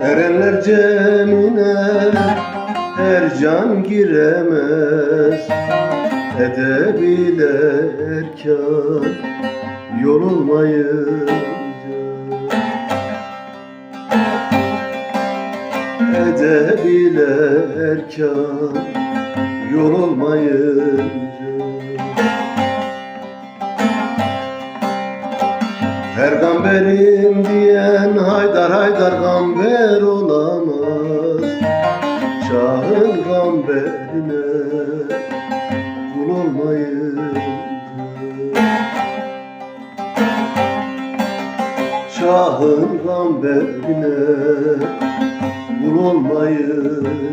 Erenler cemine her can giremez. Edebiyle erkan yol olmayınca Edebiyle erkan yol olmayınca Peygamberim diyen haydar haydar gamber olamaz. Şahın gamberine kul olmayınca Şahın gamberine kul olmayınca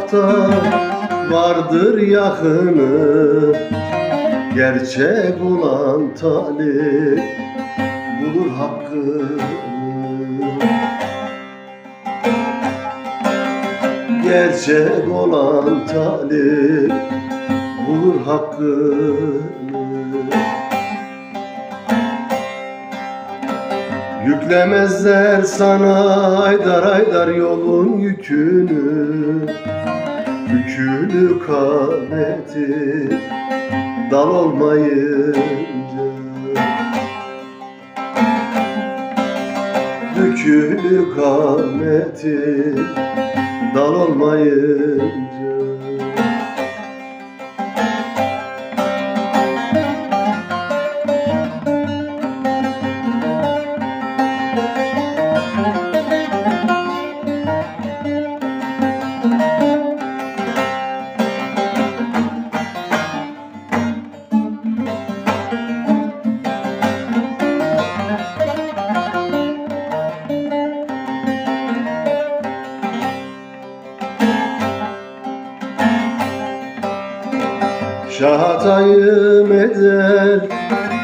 uzakta vardır yakını. Gerçek olan talip bulur hakkını. Gerçek olan talip bulur hakkını Yüklemezler sana haydar haydar yolun yükünü Yükünü kameti dal olmayınca Yükünü kameti dal olmayınca Şahatayım eder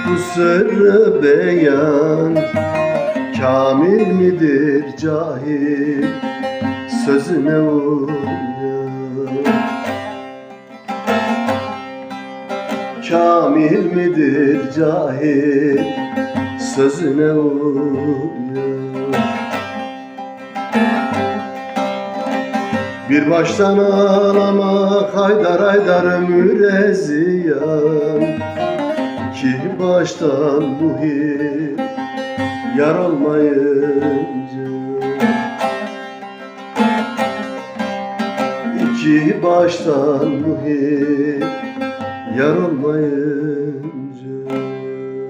bu sırrı beyan. Kamil midir cahil sözüne uyan. Kamil midir cahil sözüne uyan Bir baştan ağlamak haydar haydar ömüre ziyan İki baştan muhim yar olmayınca. İki baştan muhim yar olmayınca